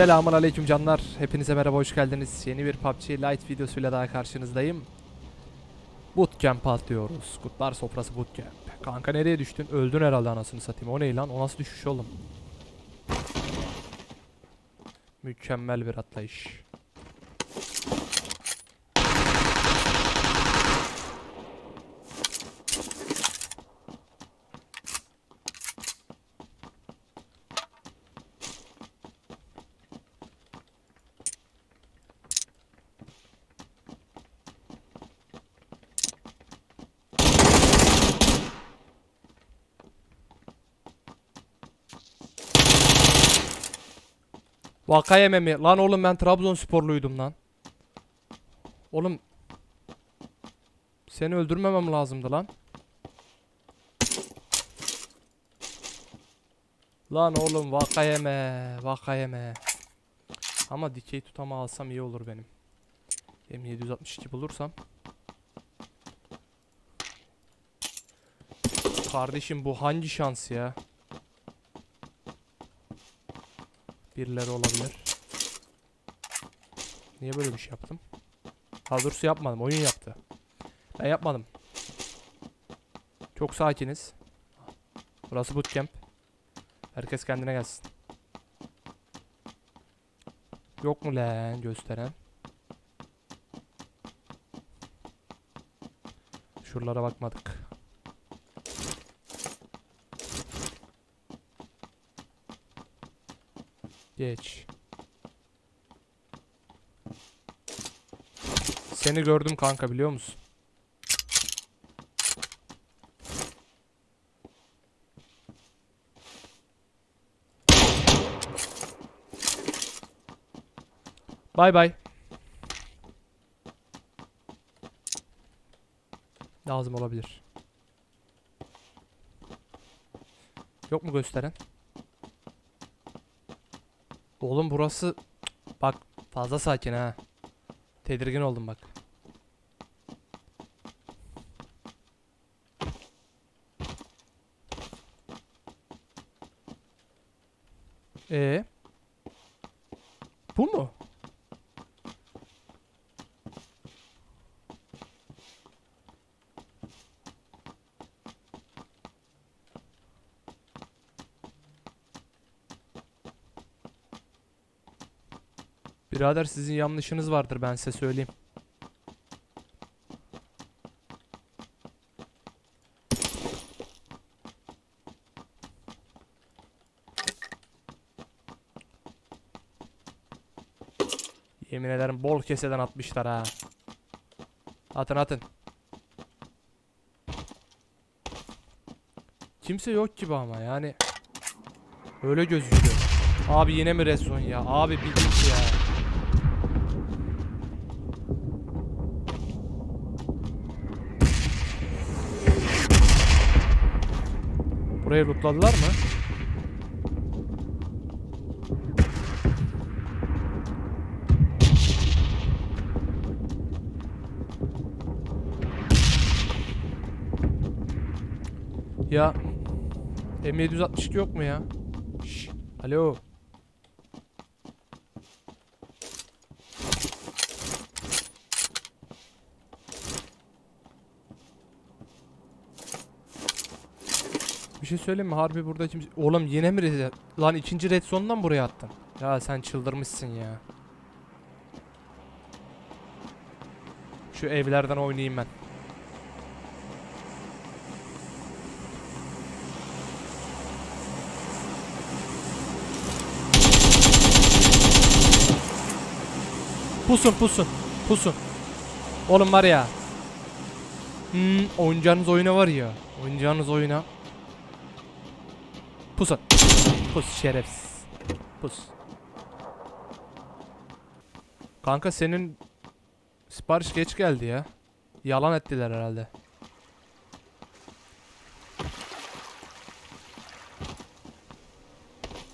Selamun aleyküm canlar. Hepinize merhaba hoş geldiniz. Yeni bir PUBG Lite videosuyla daha karşınızdayım. Bootcamp atlıyoruz. Kutlar sofrası bootcamp. Kanka nereye düştün? Öldün herhalde anasını satayım. O ne lan? O nasıl düşüş oğlum? Mükemmel bir atlayış. Vakayeme mi? Lan oğlum ben Trabzonsporluydum lan. Oğlum seni öldürmemem lazımdı lan. Lan oğlum vakayeme, vakayeme. Ama dikey tutama alsam iyi olur benim. M762 bulursam. Kardeşim bu hangi şans ya? Birileri olabilir. Niye böyle bir şey yaptım? Daha yapmadım. Oyun yaptı. Ben yapmadım. Çok sakiniz. Burası bootcamp. Herkes kendine gelsin. Yok mu lan gösteren? Şuralara bakmadık. Geç. Seni gördüm kanka biliyor musun? Bay bay. Lazım olabilir. Yok mu gösteren? Oğlum burası bak fazla sakin ha. Tedirgin oldum bak. Ee? Bu mu? Birader sizin yanlışınız vardır ben size söyleyeyim. Yemin ederim bol keseden atmışlar ha. Atın atın. Kimse yok gibi ama yani. Öyle gözüküyor. Abi yine mi reson ya? Abi bildik ya. Burayı lootladılar mı? Ya M762 yok mu ya? Şş, alo. Şey söyleyeyim mi? Harbi burada kimse... Oğlum yine mi red... Lan ikinci red zone'dan buraya attın. Ya sen çıldırmışsın ya. Şu evlerden oynayayım ben. Pusun pusun. Pusun. Oğlum var ya. Hmm, oynayacağınız oyuna var ya. Oynayacağınız oyuna. Pusun. Pus şerefsiz. Pus. Kanka senin sipariş geç geldi ya. Yalan ettiler herhalde.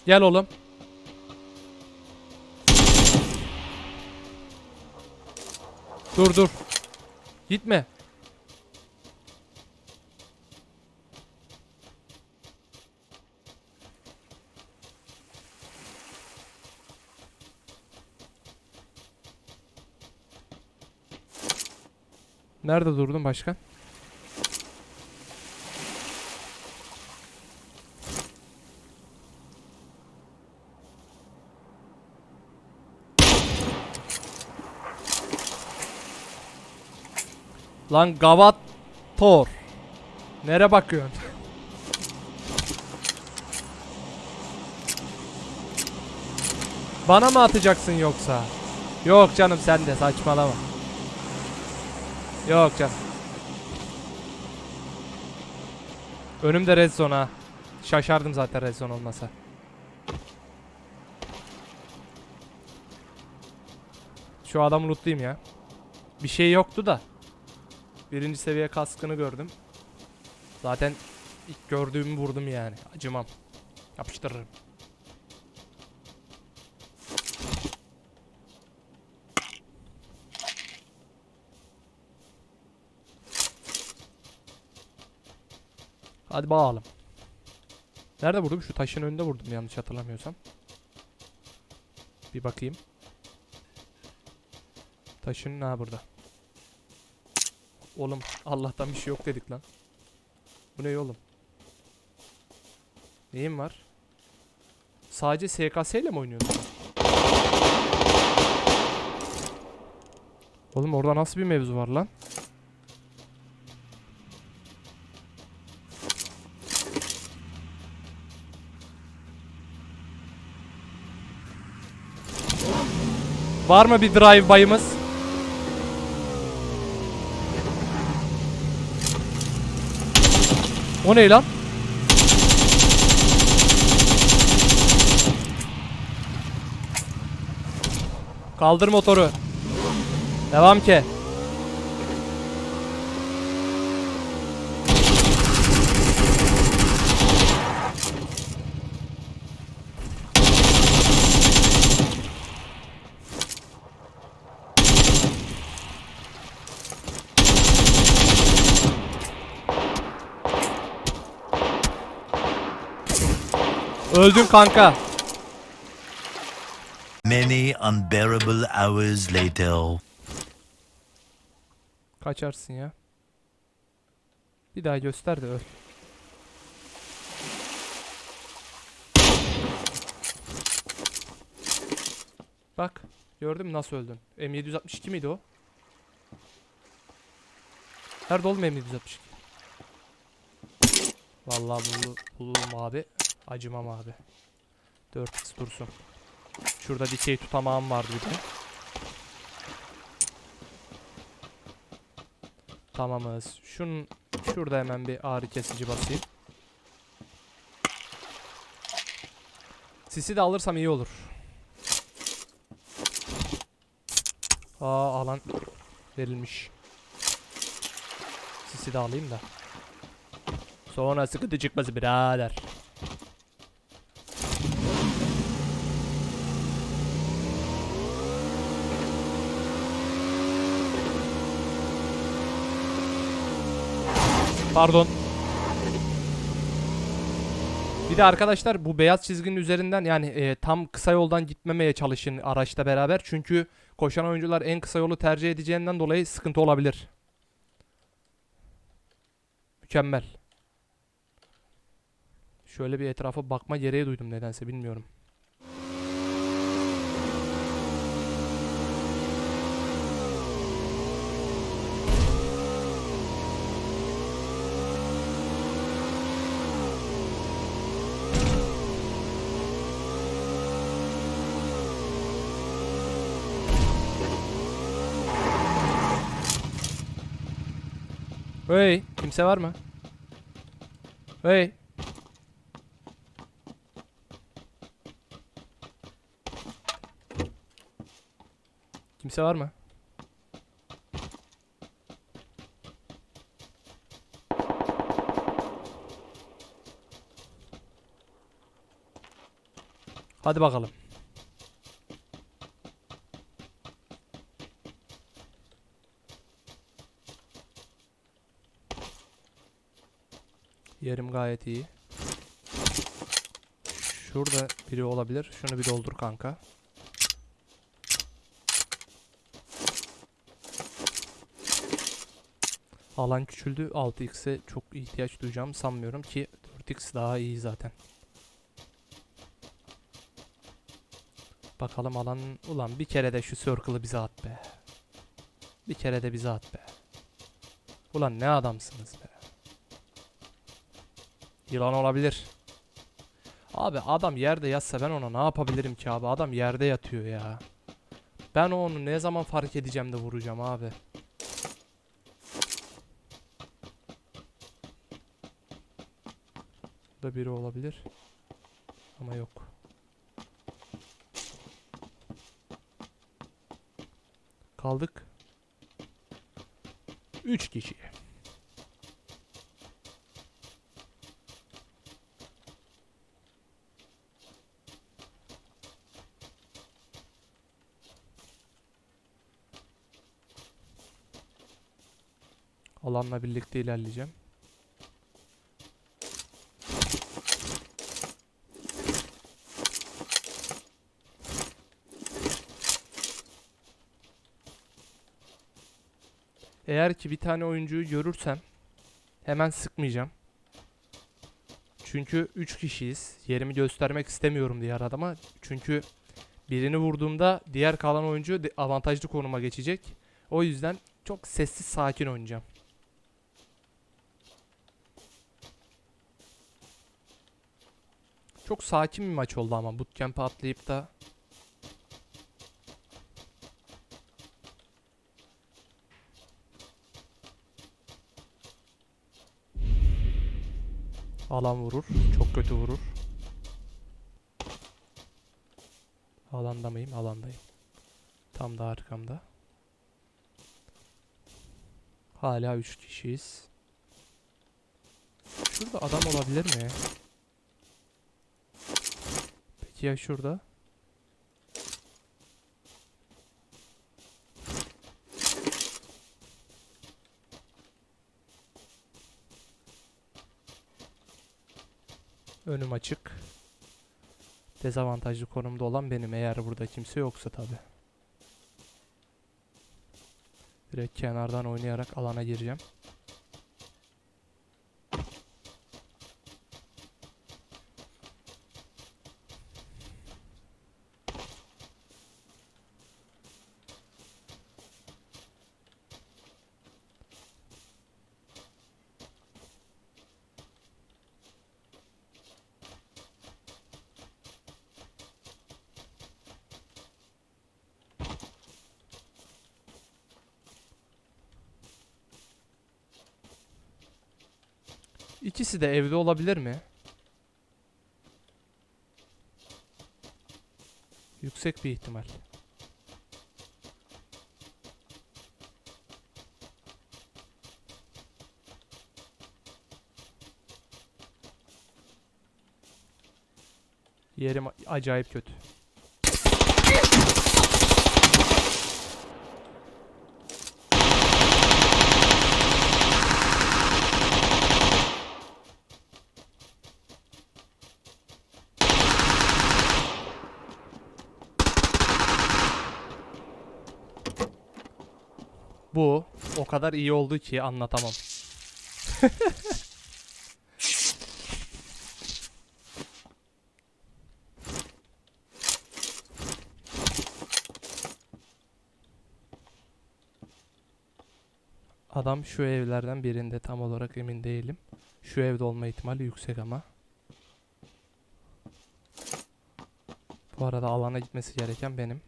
Gel oğlum. Dur dur. Gitme. Nerede durdun başkan? Lan gavat tor. Nere bakıyorsun? Bana mı atacaksın yoksa? Yok canım sen de saçmalama. Yok canım. Önümde red zone ha. Şaşardım zaten red zone olmasa. Şu adam lootluyum ya. Bir şey yoktu da. Birinci seviye kaskını gördüm. Zaten ilk gördüğümü vurdum yani. Acımam. Yapıştırırım. Hadi bakalım. Nerede vurdum? Şu taşın önünde vurdum yanlış hatırlamıyorsam. Bir bakayım. Taşın ha burada. Oğlum Allah'tan bir şey yok dedik lan. Bu ne oğlum? Neyim var? Sadece SKS ile mi oynuyorsun? Oğlum orada nasıl bir mevzu var lan? Var mı bir drive bayımız? O ne lan? Kaldır motoru. Devam ki. Öldün kanka. Many unbearable hours later. Kaçarsın ya. Bir daha göster de öl. Bak. Gördün mü nasıl öldün? M762 miydi o? Nerede oğlum M762? Vallahi bulu, bulurum abi. Acımam abi. 4x dursun. Şurada dikey tutamağım vardı bir de. Tamamız. Şunun şurada hemen bir ağrı kesici basayım. Sisi de alırsam iyi olur. Aa alan verilmiş. Sisi de alayım da. Sonra sıkıntı çıkması birader. Pardon. Bir de arkadaşlar bu beyaz çizginin üzerinden yani e, tam kısa yoldan gitmemeye çalışın araçla beraber. Çünkü koşan oyuncular en kısa yolu tercih edeceğinden dolayı sıkıntı olabilir. Mükemmel. Şöyle bir etrafa bakma gereği duydum nedense bilmiyorum. Hey, kimse var mı? Hey. Kimse var mı? Hadi bakalım. Yerim gayet iyi. Şurada biri olabilir. Şunu bir doldur kanka. Alan küçüldü. 6x'e çok ihtiyaç duyacağım sanmıyorum ki 4x daha iyi zaten. Bakalım alan ulan bir kere de şu circle'ı bize at be. Bir kere de bize at be. Ulan ne adamsınız be. Yılan olabilir. Abi adam yerde yatsa ben ona ne yapabilirim ki abi? Adam yerde yatıyor ya. Ben onu ne zaman fark edeceğim de vuracağım abi. Da biri olabilir. Ama yok. Kaldık. 3 kişi. Alanla birlikte ilerleyeceğim. Eğer ki bir tane oyuncuyu görürsem hemen sıkmayacağım. Çünkü 3 kişiyiz. Yerimi göstermek istemiyorum diğer adama. Çünkü birini vurduğumda diğer kalan oyuncu avantajlı konuma geçecek. O yüzden çok sessiz sakin oynayacağım. Çok sakin bir maç oldu ama bootcamp'e atlayıp da alan vurur. Çok kötü vurur. Alanda mıyım? Alandayım. Tam da arkamda. Hala 3 kişiyiz. Şurada adam olabilir mi? Peki ya şurada? Önüm açık. Dezavantajlı konumda olan benim eğer burada kimse yoksa tabi. Direkt kenardan oynayarak alana gireceğim. İkisi de evde olabilir mi? Yüksek bir ihtimal. Yerim acayip kötü. Bu o kadar iyi oldu ki anlatamam. Adam şu evlerden birinde tam olarak emin değilim. Şu evde olma ihtimali yüksek ama. Bu arada alana gitmesi gereken benim.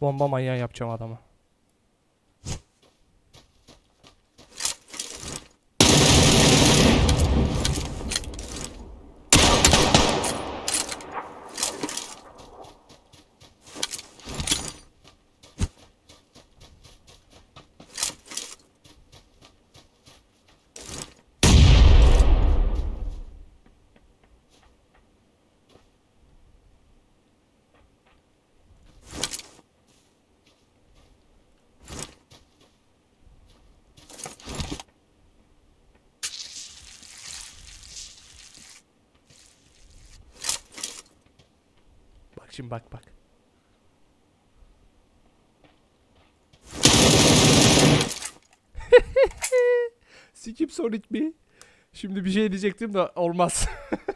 Bomba manyağı yapacağım adama. Şimdi bak bak. Skip Sonic mi? Şimdi bir şey diyecektim de olmaz.